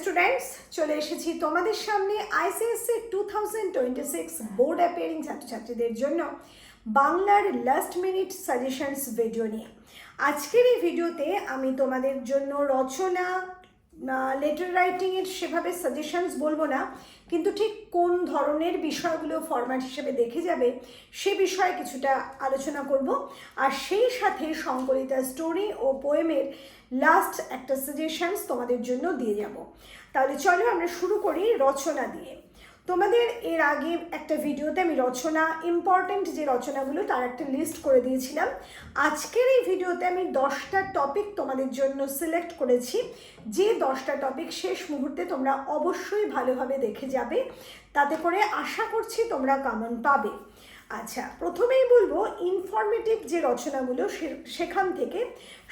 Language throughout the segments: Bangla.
স্টুডেন্টস চলে এসেছি তোমাদের সামনে ICSE two thousand twenty six board appearing ছাত্রছাত্রীদের জন্য বাংলার লাস্ট মিনিট সাজেশনস ভিডিও নিয়ে। আজকের এই ভিডিওতে আমি তোমাদের জন্য রচনা লেটার রাইটিংয়ের সেভাবে সাজেশনস বলব না। কিন্তু ঠিক কোন ধরনের বিষয়গুলো ফরম্যাট হিসেবে দেখে যাবে, সে বিষয়ে কিছুটা আলোচনা করব। আর সেই সাথে সংকলিতা স্টোরি ও পোয়েমের লাস্ট একটা সাজেশনস তোমাদের জন্য দিয়ে যাব। তাহলে চলো আমরা শুরু করি রচনা দিয়ে। তোমাদের এর আগে একটা ভিডিওতে আমি রচনা ইম্পর্ট্যান্ট যে রচনাগুলো তার একটা লিস্ট করে দিয়েছিলাম। আজকের এই ভিডিওতে আমি দশটা টপিক তোমাদের জন্য সিলেক্ট করেছি। যে দশটা টপিক শেষ মুহূর্তে তোমরা অবশ্যই ভালোভাবে দেখে যাবে। তাতে করে আশা করছি তোমরা কামন পাবে। আচ্ছা প্রথমেই বলব ইনফরমেটিভ যে রচনাগুলো সেখান থেকে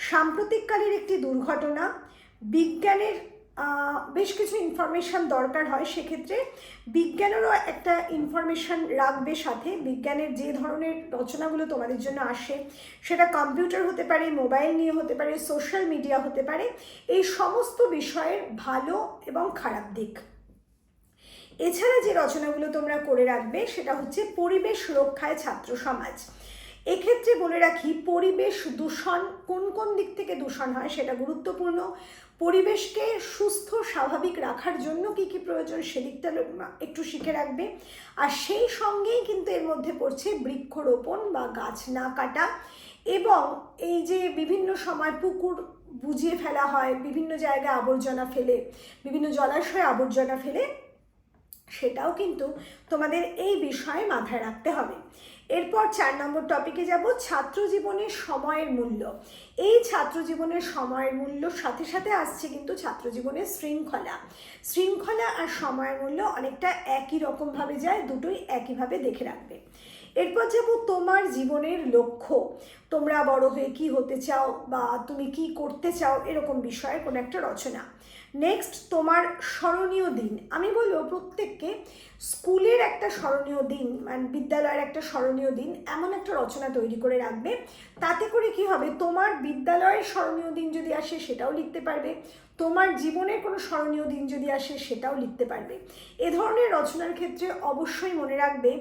সাম্প্রতিককালের একটি দুর্ঘটনা, বিজ্ঞানের বেশ কিছু ইনফরমেশন দরকার হয় সেক্ষেত্রে বিজ্ঞানেরও একটা ইনফরমেশন রাখবে সাথে। বিজ্ঞানের যে ধরনের রচনাগুলো তোমাদের জন্য আসে, সেটা কম্পিউটার হতে পারে মোবাইল নিয়ে হতে পারে সোশ্যাল মিডিয়া হতে পারে, এই সমস্ত বিষয়ের ভালো এবং খারাপ দিক। এছাড়া যে রচনাগুলো তোমরা করে রাখবে, সেটা হচ্ছে পরিবেশ রক্ষায় ছাত্র সমাজ। এক্ষেত্রে বলে রাখি, পরিবেশ দূষণ কোন কোন দিক থেকে দূষণ হয় সেটা গুরুত্বপূর্ণ। পরিবেশকে সুস্থ, স্বাভাবিক রাখার জন্য কি কি প্রয়োজন সেদিকটা একটু শিখে রাখবে। আর সেই সঙ্গেই কিন্তু এর মধ্যে পড়ছে বৃক্ষরোপণ বা গাছ না কাটা এবং এই যে বিভিন্ন সময় পুকুর বুঝিয়ে ফেলা হয়, বিভিন্ন জায়গায় আবর্জনা ফেলে, বিভিন্ন জলাশয়ে আবর্জনা ফেলে, সেটাও কিন্তু তোমাদের এই বিষয়ে মাথায় রাখতে হবে। এরপর চার নম্বর টপিকে যাব, ছাত্র জীবনের সময়ের মূল্য। এই ছাত্র জীবনের সময়ের মূল্য সাথে সাথে আসছে কিন্তু ছাত্র জীবনের শৃঙ্খলা। শৃঙ্খলা আর সময়ের মূল্য অনেকটা একই রকমভাবে যায়, দুটোই একইভাবে দেখে রাখবে। এরপর যাব তোমার জীবনের লক্ষ্য। তোমরা বড় হয়ে কি হতে চাও বা তুমি কি করতে চাও এরকম বিষয়ে কোনো একটা রচনা। নেক্সট তোমার স্মরণীয় দিন। আমি বলব প্রত্যেককে স্কুলের একটা স্মরণীয় দিন মানে বিদ্যালয়ের একটা স্মরণীয় দিন এমন একটা রচনা তৈরি করে রাখবে। তাতে করে কি হবে? তোমার বিদ্যালয়ের স্মরণীয় দিন যদি আসে সেটাও লিখতে পারবে। তোমার জীবনের কোনো স্মরণীয় দিন যদি আসে সেটাও লিখতে পারবে। এ ধরনের রচনার ক্ষেত্রে অবশ্যই মনে রাখবে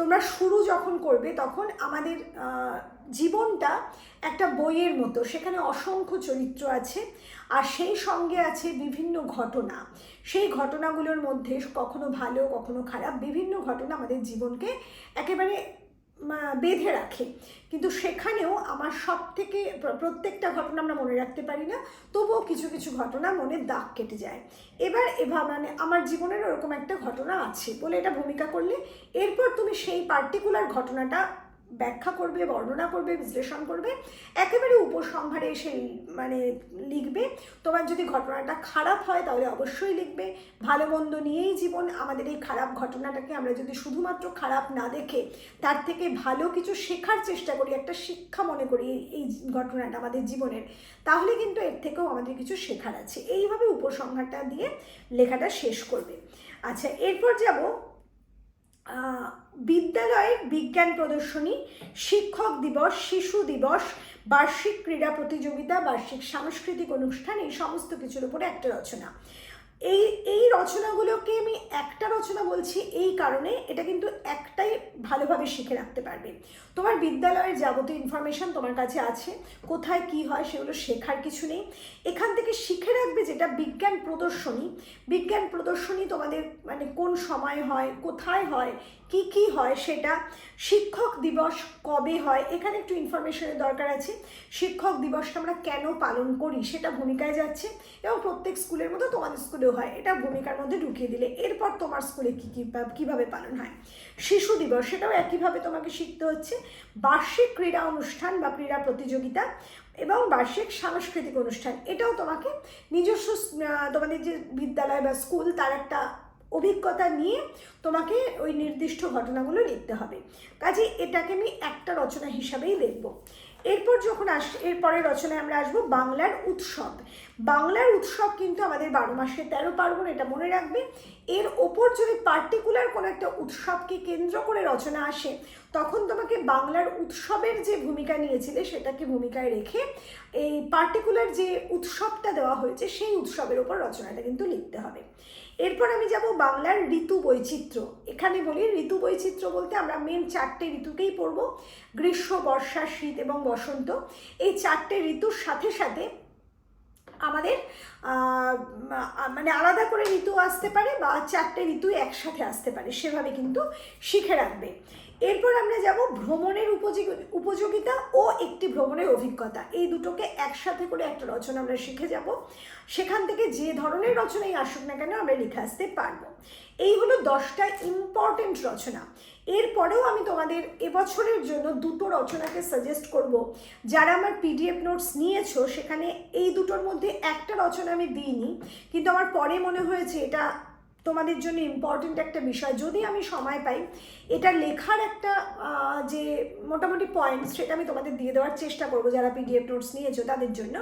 তোমরা শুরু যখন করবে তখন আমাদের জীবনটা একটা বইয়ের মতো। সেখানে অসংখ্য চরিত্র আছে আর সেই সঙ্গে আছে বিভিন্ন ঘটনা। সেই ঘটনাগুলোর মধ্যে কখনো ভালো, কখনো খারাপ, বিভিন্ন ঘটনা আমাদের জীবনকে একেবারে বেঁধে রাখে। কিন্তু সেখানেও আমার সব থেকে প্রত্যেকটা ঘটনা আমরা মনে রাখতে পারি না, তবুও কিছু কিছু ঘটনা মনে দাগ কেটে যায়। এবার এভাবে মানে আমার জীবনের ওরকম একটা ঘটনা আছে বলে এটা ভূমিকা করলে, এরপর তুমি সেই পার্টিকুলার ঘটনাটা ব্যাখ্যা করবে, বর্ণনা করবে, বিশ্লেষণ করবে, একেবারে উপসংহারে এসে মানে লিখবে। তোমার যদি ঘটনাটা খারাপ হয় তাহলে অবশ্যই লিখবে। ভালো মন্দ নিয়েই জীবন, আমাদের এই খারাপ ঘটনাটাকে আমরা যদি শুধুমাত্র খারাপ না দেখে, তার থেকে ভালো কিছু শেখার চেষ্টা করি, একটা শিক্ষা মনে করি এই- ঘটনাটা আমাদের জীবনের, তাহলে কিন্তু এর থেকেও আমাদের কিছু শেখার আছে। এইভাবে উপসংহারটা দিয়ে লেখাটা শেষ করবে। আচ্ছা এরপর যাব বিদ্যালয়ের বিজ্ঞান প্রদর্শনী, শিক্ষক দিবস, শিশু দিবস, বার্ষিক ক্রীড়া প্রতিযোগিতা, বার্ষিক সাংস্কৃতিক অনুষ্ঠান, এই সমস্ত কিছুর উপরে একটা রচনা। এই এই রচনাগুলোকে আমি একটা রচনা বলছি এই কারণে এটা কিন্তু একটাই ভালোভাবে শিখে রাখতে পারবে। তোমার বিদ্যালয়ের যাবতীয় ইনফরমেশন তোমার কাছে আছে, কোথায় কি হয় সেগুলো শেখার কিছু নেই। এখান থেকে শিখে রাখবে যেটা বিজ্ঞান প্রদর্শনী। বিজ্ঞান প্রদর্শনী তোমাদের মানে কোন সময় হয়, কোথায় হয়, কি কি হয় সেটা শিক্ষক দিবস কবে হয়, এখানে একটু ইনফরমেশনের দরকার আছে। শিক্ষক দিবসটা আমরা কেন পালন করি সেটা ভূমিকায় যাচ্ছে এবং প্রত্যেক স্কুলের মতো তোমাদের হয়, এটা ভূমিকার মধ্যে ঢুকিয়ে দিলে। এরপর তোমার স্কুলে কী কী কীভাবে পালন হয়? শিশু দিবস, সেটাও একইভাবে তোমাকে শিখতে হচ্ছে। বার্ষিক ক্রীড়া অনুষ্ঠান বা ক্রীড়া প্রতিযোগিতা এবং বার্ষিক সাংস্কৃতিক অনুষ্ঠান, এটাও তোমাকে নিজস্ব তোমাদের যে বিদ্যালয় বা স্কুল, তার একটা অভিজ্ঞতা নিয়ে তোমাকে ওই নির্দিষ্ট ঘটনাগুলো লিখতে হবে। কাজে এটাকে আমি একটা রচনা হিসাবেই দেখব এরপর যখন আস এরপরে রচনায় আমরা আসব বাংলার উৎসব। বাংলার উৎসব কিন্তু আমাদের বারো মাসে তেরো পার্বণ, এটা মনে রাখবে। এর ওপর যদি পার্টিকুলার কোনো একটা উৎসবকে কেন্দ্র করে রচনা আসে, তখন তোমাকে বাংলার উৎসবের যে ভূমিকা নিয়েছিলে, সেটাকে ভূমিকায় রেখে এই পার্টিকুলার যে উৎসবটা দেওয়া হয়েছে, সেই উৎসবের ওপর রচনাটা কিন্তু লিখতে হবে। এরপর আমি যাব বাংলার ঋতু বৈচিত্র্য। এখানে বলি ঋতু বৈচিত্র্য বলতে আমরা মেন চারটে ঋতুকেই পড়ব, গ্রীষ্ম, বর্ষা, শীত এবং বসন্ত। এই চারটে ঋতুর সাথে সাথে আমাদের মানে আলাদা করে ঋতু আসতে পারে বা চারটে ঋতু একসাথে আসতে পারে, সেভাবে কিন্তু শিখে রাখবে। এরপর আমরা যাব ভ্রমণের উপযোগী, উপযোগিতা ও একটি ভ্রমণের অভিজ্ঞতা। এই দুটোকে একসাথে করে একটা রচনা আমরা শিখে যাব। সেখান থেকে যে ধরনের রচনাই আসুক না কেন আমরা লিখে আসতে পারব। এই হলো দশটা ইম্পর্টেন্ট রচনা। এরপরেও আমি তোমাদের এবছরের জন্য দুটো রচনাকে সাজেস্ট করব। যারা আমার পিডিএফ নোটস নিয়েছো, সেখানে এই দুটোর মধ্যে একটা রচনা আমি দিইনি, কিন্তু আমার পরে মনে হয়েছে এটা তোমাদের জন্য ইম্পর্টেন্ট একটা বিষয়। যদি আমি সময় পাই, এটা লেখার একটা যে মোটামুটি পয়েন্টস সেটা আমি তোমাদের দিয়ে দেওয়ার চেষ্টা করব যারা পিডিএফ নোটস নিয়েছো তাদের জন্য।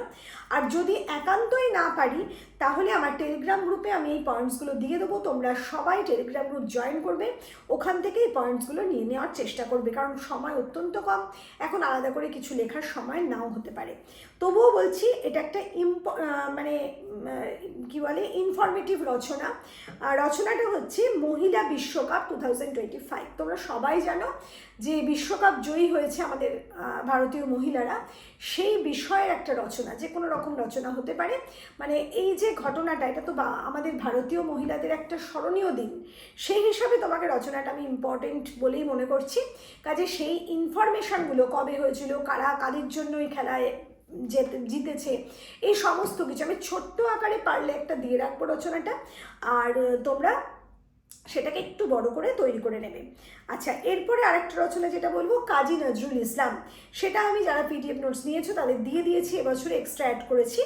আর যদি একান্তই না পারি, তাহলে আমার টেলিগ্রাম গ্রুপে আমি এই পয়েন্টসগুলো দিয়ে দেবো। তোমরা সবাই টেলিগ্রাম গ্রুপ জয়েন করবে। ওখান থেকে এই পয়েন্টসগুলো নিয়ে নেওয়ার চেষ্টা করবে, কারণ সময় অত্যন্ত কম। এখন আলাদা করে কিছু লেখার সময় নাও হতে পারে। তবুও বলছি, এটা একটা ইম্প মানে কি বলে ইনফরমেটিভ রচনা। রচনাটা হচ্ছে মহিলা বিশ্বকাপ টু থাউজেন্ড টোয়েন্টি ফাইভ তোমরা সবাই জানো যে বিশ্বকাপ জয়ী হয়েছে আমাদের ভারতীয় মহিলারা। সেই বিষয়ের একটা রচনা, যে কোনো রকম রচনা হতে পারে। মানে এই যে ঘটনাটা, এটা তো বা- আমাদের ভারতীয় মহিলাদের একটা স্মরণীয় দিন। সেই হিসাবে তোমাকে রচনাটা আমি ইম্পর্টেন্ট বলেই মনে করছি। কাজে সেই ইনফরমেশনগুলো কবে হয়েছিল, কারা, কাদের জন্য এই খেলায় জিতেছে। এই সমস্ত কিছু। আমি ছোট্ট আকারে পারলে একটা দিয়ে রাখব রচনাটা। আর তোমরা সেটাকে একটু বড় করে তৈরি করে নেবে। আচ্ছা এরপরে আরেকটা রচনা যেটা বলব, কাজী নজরুল ইসলাম। সেটা আমি যারা পিডিএফ নোটস নিয়েছো, তাদের দিয়ে দিয়েছি, এবছর এক্সট্রা অ্যাড করেছি।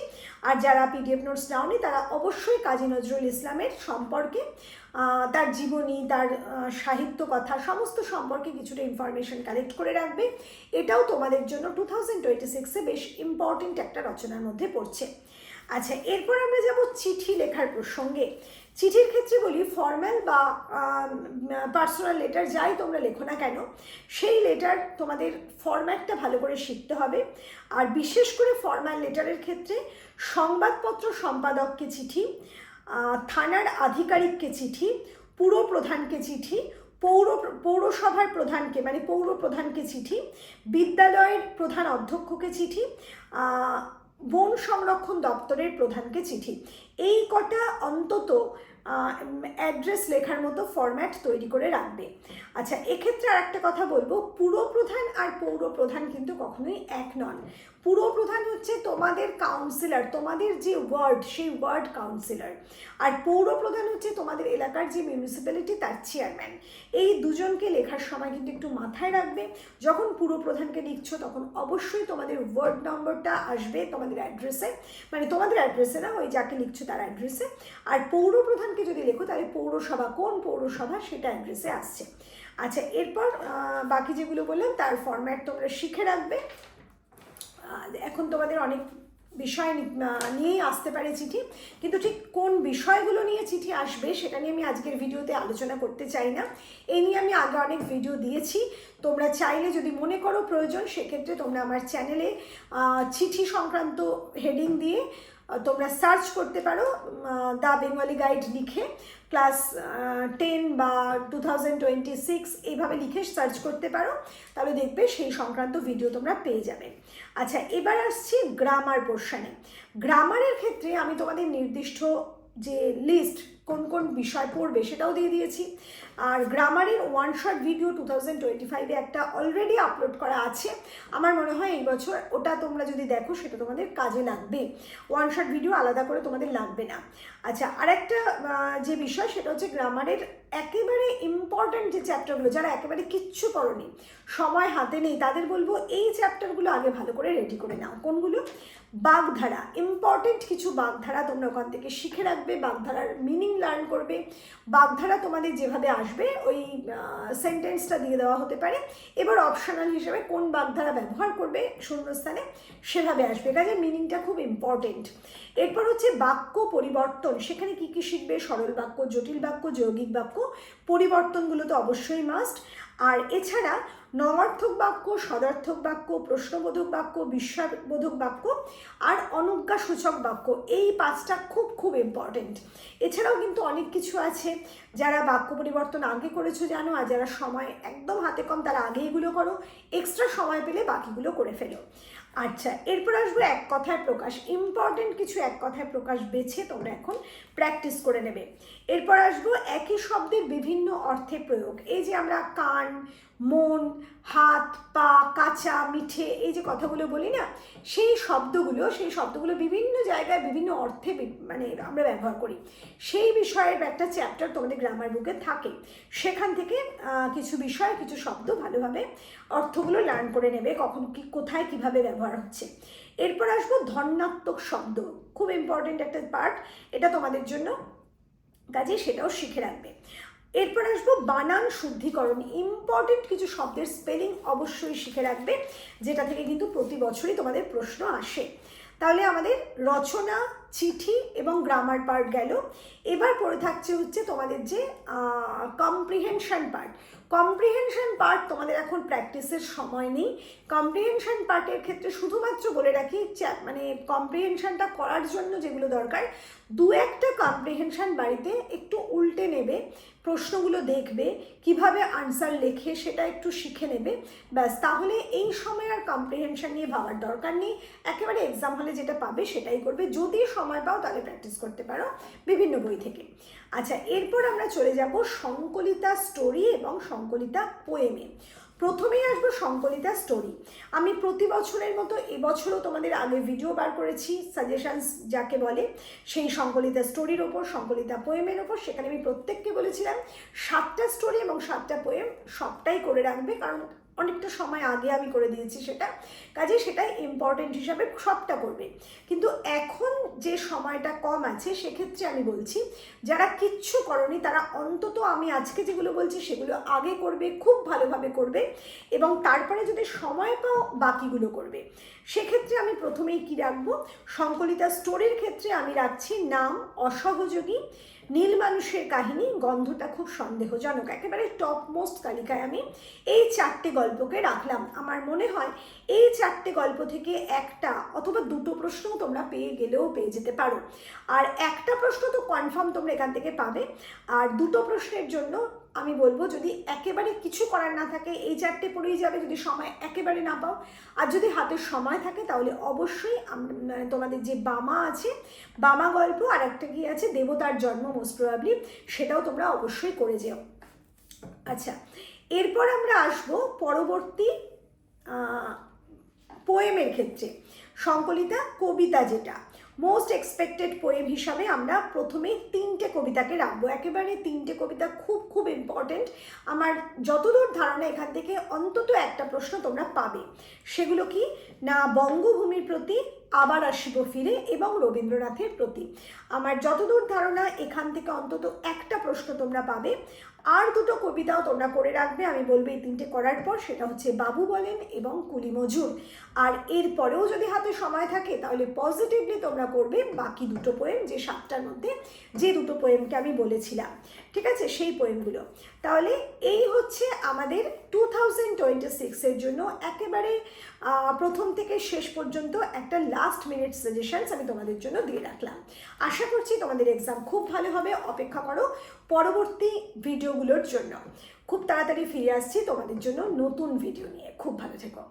আর যারা পিডিএফ নোটস নাওনি, তারা অবশ্যই কাজী নজরুল ইসলামের সম্পর্কে তার জীবনী, তার সাহিত্য কথা, সমস্ত সম্পর্কে কিছুটা ইনফরমেশন কালেক্ট করে রাখবে। এটাও তোমাদের জন্য টু থাউজেন্ড টোয়েন্টি সিক্সে বেশ ইম্পর্টেন্ট একটা রচনার মধ্যে পড়ছে। আচ্ছা এরপর আমরা যাব চিঠি লেখার প্রসঙ্গে। চিঠির ক্ষেত্রে বলি ফর্ম্যাল বা পার্সোনাল লেটার যাই তোমরা লেখো না কেন, সেই লেটার তোমাদের ফরম্যাটটা ভালো করে শিখতে হবে। আর বিশেষ করে ফর্ম্যাল লেটারের ক্ষেত্রে সংবাদপত্র সম্পাদককে চিঠি থানার আধিকারিককে চিঠি, পুর প্রধানকে চিঠি, পৌর, পৌরসভার প্রধানকে মানে পৌর প্রধানকে চিঠি, বিদ্যালয়ের প্রধান অধ্যক্ষকে চিঠি বন সংরক্ষণ দপ্তরের প্রধানকে চিঠি। এই কটা অন্তত অ্যাড্রেস লেখার মতো ফরম্যাট তৈরি করে রাখবে। আচ্ছা এক্ষেত্রে আর একটা কথা বলব পুরপ্রধান আর পৌর প্রধান কিন্তু কখনোই এক নন। পুরপ্রধান হচ্ছে তোমাদের কাউন্সিলর তোমাদের যে ওয়ার্ড সেই ওয়ার্ড কাউন্সিলর আর পৌর প্রধান হচ্ছে তোমাদের এলাকার যে মিউনিসিপ্যালিটি তার চেয়ারম্যান এই দুজনকে লেখার সময় কিন্তু একটু মাথায় রাখবে। যখন পুরো প্রধানকে লিখছো তখন অবশ্যই তোমাদের ওয়ার্ড নম্বরটা আসবে তোমাদের অ্যাড্রেসে মানে তোমাদের অ্যাড্রেসে না, ওই যাকে লিখছো তার অ্যাড্রেসে আর পৌর প্রধানকে যদি লেখো, তাহলে পৌরসভা কোন পৌরসভা সেটা অ্যাড্রেসে আসছে। আচ্ছা এরপর বাকি যেগুলো বললাম, তার ফরম্যাট তোমরা শিখে রাখবে। এখন তোমাদের অনেক বিষয় নিয়েই আসতে পারে চিঠি, কিন্তু ঠিক কোন বিষয়গুলো নিয়ে চিঠি আসবে সেটা নিয়ে আমি আজকের ভিডিওতে আলোচনা করতে চাই না। এই নিয়ে আমি আগে অনেক ভিডিও দিয়েছি। তোমরা চাইলে যদি মনে করো প্রয়োজন, সেক্ষেত্রে তোমরা আমার চ্যানেলে চিঠি সংক্রান্ত হেডিং দিয়ে তোমরা সার্চ করতে পারো দ্য বেঙ্গলি গাইড লিখে ক্লাস টেন বা টু থাউজেন্ড টোয়েন্টি সিক্স এইভাবে লিখে সার্চ করতে পারো, তাহলে দেখবে সেই সংক্রান্ত ভিডিও তোমরা পেয়ে যাবে। আচ্ছা এবার আসছি গ্রামার পোর্শানে গ্রামারের ক্ষেত্রে আমি তোমাদের নির্দিষ্ট যে লিস্ট কোন কোন বিষয় পড়বে সেটাও দিয়ে দিয়েছি। আর গ্রামারের one shot video two thousand twenty ফাইভে একটা অলরেডি আপলোড করা আছে। আমার মনে হয় এই বছর ওটা তোমরা যদি দেখো সেটা তোমাদের কাজে লাগবে। ওয়ান শট ভিডিও আলাদা করে তোমাদের লাগবে না। আচ্ছা আরেকটা যে বিষয় সেটা হচ্ছে গ্রামারের একেবারে ইম্পর্ট্যান্ট যে চ্যাপ্টারগুলো যারা একেবারে কিচ্ছু করনি, সময় হাতে নেই, তাদের বলব এই চ্যাপ্টারগুলো আগে ভালো করে রেডি করে নাও। কোনগুলো? বাগধারা ইম্পর্টেন্ট কিছু বাগধারা তোমরা ওখান থেকে শিখে রাখবে, বাগধারার মিনিং লার্ন করবে। বাগধারা তোমাদের যেভাবে আসবে, ওই সেন্টেন্সটা দিয়ে দেওয়া হতে পারে। এবার অপশনাল হিসেবে কোন বাগধারা ব্যবহার করবে শূন্যস্থানে, সেভাবে আসবে। কাজে মিনিংটা খুব ইম্পর্টেন্ট এরপর হচ্ছে বাক্য পরিবর্তন। সেখানে কি কি শিখবে? সরল বাক্য, জটিল বাক্য, যৌগিক বাক্য, পরিবর্তনগুলো তো অবশ্যই মাস্ট আর এছাড়া নমার্থক বাক্য, সদার্থক বাক্য, প্রশ্নবোধক বাক্য, বিশ্বাসবোধক বাক্য আর অনজ্ঞাসূচক বাক্য, এই পাঁচটা খুব খুব ইম্পর্টেন্ট এছাড়াও কিন্তু অনেক কিছু আছে। যারা বাক্য পরিবর্তন আগে করেছ জানো, আর যারা সময় একদম হাতে কম, তারা আগে এগুলো করো। এক্সট্রা সময় পেলে বাকিগুলো করে ফেলো। আচ্ছা এরপর আসব এক কথায় প্রকাশ। ইম্পর্টেন্ট কিছু এক কথায় প্রকাশ বেছে তোমরা এখন প্র্যাকটিস করে নেবে। এরপর আসব একই শব্দের বিভিন্ন অর্থে প্রয়োগ। এই যে আমরা কান মন, হাত, পা, কাঁচা, মিঠে, এই যে কথাগুলো বলি না, সেই শব্দগুলো সেই শব্দগুলো বিভিন্ন জায়গায় বিভিন্ন অর্থে মানে আমরা ব্যবহার করি। সেই বিষয়ের একটা চ্যাপ্টার তোমাদের গ্রামার বুকে থাকে। সেখান থেকে কিছু বিষয়, কিছু শব্দ ভালোভাবে অর্থগুলো লার্ন করে নেবে, কখন কি, কোথায় কীভাবে ব্যবহার হচ্ছে। এরপর আসব ধন্যাত্মক শব্দ। খুব ইম্পর্টেন্ট একটা পার্ট এটা তোমাদের জন্য। কাজে সেটাও শিখে রাখবে। এরপর আসব বানান শুদ্ধিকরণ। ইম্পর্টেন্ট কিছু শব্দের স্পেলিং অবশ্যই শিখে রাখবে, যেটা থেকে কিন্তু প্রতি বছরই তোমাদের প্রশ্ন আসে। তাহলে আমাদের রচনা, চিঠি এবং গ্রামার পার্ট গেল। এবার পড়ে থাকছে হচ্ছে তোমাদের যে কম্প্রিহেনশন পার্ট কম্প্রিহেনশন পার্ট তোমাদের এখন প্র্যাকটিসের সময় নেই। কম্প্রিহেনশন পার্টের ক্ষেত্রে শুধুমাত্র বলে রাখি মানে কম্প্রিহেনশনটা করার জন্য যেগুলো দরকার, দু একটা কম্প্রিহেনশন বাড়িতে একটু উল্টে নেবে। প্রশ্নগুলো দেখবে, কীভাবে আনসার লেখে সেটা একটু শিখে নেবে। ব্যাস, তাহলে এই সময় আর কম্প্রিহেনশন নিয়ে ভাবার দরকার নেই। একেবারে এক্সাম হলে যেটা পাবে সেটাই করবে। যদি সময় পাও তাহলে প্র্যাকটিস করতে পারো বিভিন্ন বই থেকে। আচ্ছা এরপর আমরা চলে যাব সংকলিতা স্টোরি এবং সংকলিতা পোয়েমে প্রথমেই আসব সংকলিতা স্টোরি আমি প্রতি বছরের মতো এবছরও তোমাদের আগে ভিডিও বার করেছি সাজেশানস যাকে বলে, সেই সংকলিতা স্টোরির ওপর সংকলিতা পোয়েমের ওপর। সেখানে আমি প্রত্যেককে বলেছিলাম, সাতটা স্টোরি এবং সাতটা পোয়েম সবটাই করে রাখবে, কারণ অনেকটা সময় আগে আমি করে দিয়েছি সেটা। কাজে সেটাই ইম্পর্টেন্ট হিসাবে সবটা করবে। কিন্তু এখন যে সময়টা কম আছে, সেক্ষেত্রে আমি বলছি, যারা কিচ্ছু করনি, তারা অন্তত আমি আজকে যেগুলো বলছি, সেগুলো আগে করবে, খুব ভালোভাবে করবে এবং তারপরে যদি সময় পাও, বাকিগুলো করবে। সেক্ষেত্রে আমি প্রথমেই কি রাখব? সংকলিতা স্টোরির ক্ষেত্রে আমি রাখছি নাম, অসহযোগী, নীল মানুষের কাহিনী, গন্ধটা খুব সন্দেহজনক। একেবারে টপ মোস্ট তালিকায় আমি এই চারটে গল্পকে রাখলাম। আমার মনে হয় এই চারটে গল্প থেকে একটা অথবা দুটো প্রশ্নও তোমরা পেয়ে গেলেও পেয়ে যেতে পারো। আর একটা প্রশ্ন তো কনফার্ম তোমরা এখান থেকে পাবে। আর দুটো প্রশ্নের জন্য আমি বলব যদি একেবারে কিছু করার না থাকে, এই চারটে পড়েই যাবে যদি সময় একেবারে না পাও। আর যদি হাতে সময় থাকে তাহলে অবশ্যই মানে তোমাদের যে বামা আছে, বামা গল্প আর একটা কি আছে, দেবতার জন্ম মোস্ট প্রবাবলি সেটাও তোমরা অবশ্যই করে যেও। আচ্ছা এরপর আমরা আসব পরবর্তী পোয়েমের ক্ষেত্রে। সংকলিতা কবিতা যেটা মোস্ট এক্সপেক্টেড পোয়েম হিসাবে আমরা প্রথমে তিনটে কবিতাকে রাখব। একেবারে তিনটে কবিতা খুব খুব ইম্পর্টেন্ট আমার যতদূর ধারণা এখান থেকে অন্তত একটা প্রশ্ন তোমরা পাবে। সেগুলো কি? না, বঙ্গভূমির প্রতি আবার আসিব ফিরে এবং রবীন্দ্রনাথের প্রতি। আমার যতদূর ধারণা এখান থেকে অন্তত একটা প্রশ্ন তোমরা পাবে। আর দুটো কবিতাও তোমরা করে রাখবে, আমি বলব এই তিনটে করার পর সেটা হচ্ছে বাবু বলেন এবং কুলি মজুর। আর এরপরেও যদি হাতে সময় থাকে তাহলে পজিটিভলি তোমরা করবে বাকি দুটো পোয়েম যে সাতটার মধ্যে, যে দুটো পোয়েমকে আমি বলেছিলাম। ঠিক আছে? সেই পোয়েমগুলো তাহলে এই হচ্ছে আমাদের টু থাউজেন্ড টোয়েন্টি সিক্সের জন্য একেবারে প্রথম থেকে শেষ পর্যন্ত একটা লাস্ট মিনিট সাজেশনস আমি তোমাদের জন্য দিয়ে রাখলাম। আশা করছি তোমাদের এক্সাম খুব ভালো হবে। অপেক্ষা করো। পরবর্তী ভিডিওগুলোর জন্য। খুব তাড়াতাড়ি ফিরে আসছি তোমাদের জন্য নতুন ভিডিও নিয়ে। খুব ভালো থেকো।